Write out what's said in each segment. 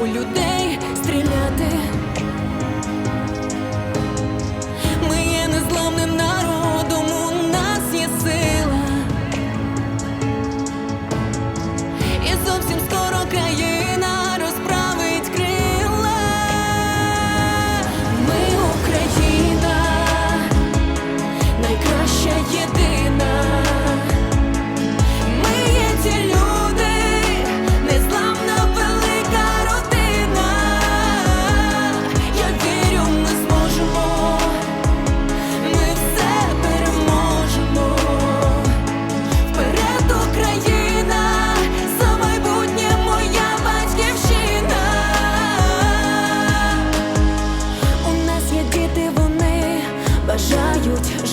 у людей стріляти. You youth.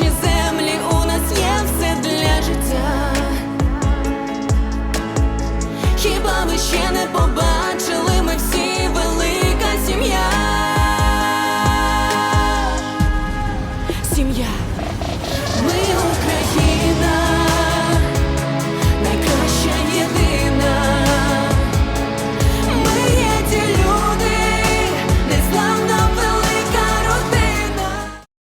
наші землі у нас є все для життя. Хіба ви ще не побачили ми всі велика сім'я? Сім'я.